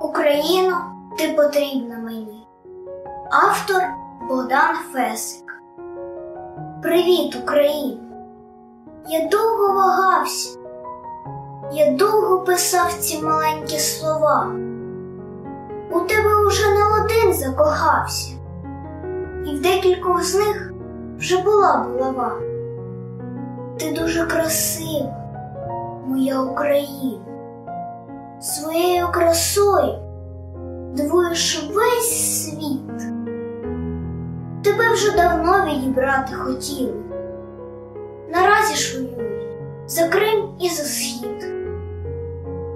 Україно, ти потрібна мені. Автор Богдан Фесик. Привіт, Україно! Я довго вагався, я довго писав ці маленькі слова. У тебе уже не один закохався, і в декількох з них вже була булава. Ти дуже красива, моя Україна, красою дивуєш весь світ. Тебе вже давно відібрати хотіли. Наразі ж воюють за Крим і за схід.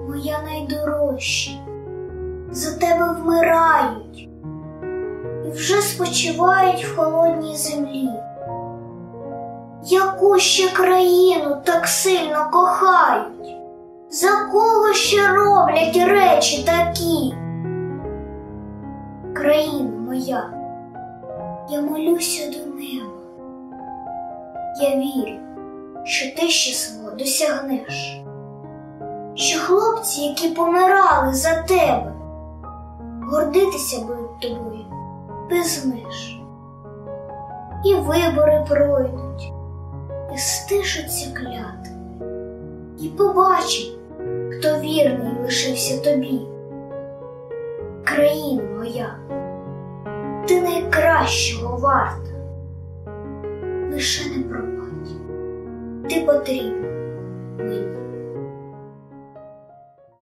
Моя найдорожча, за тебе вмирають і вже спочивають в холодній землі. Яку ще країну так сильно кохають? За кого ще роблять речі такі? Країна моя, я молюся до неба. Я вірю, що ти ще свого досягнеш, що хлопці, які помирали за тебе, гордитися будуть тобою без. І вибори пройдуть, і стишаться клятви, і побачимо, хто вірний лишився тобі. Країна моя, ти найкращого варта, лише не пропадь, ти потрібна.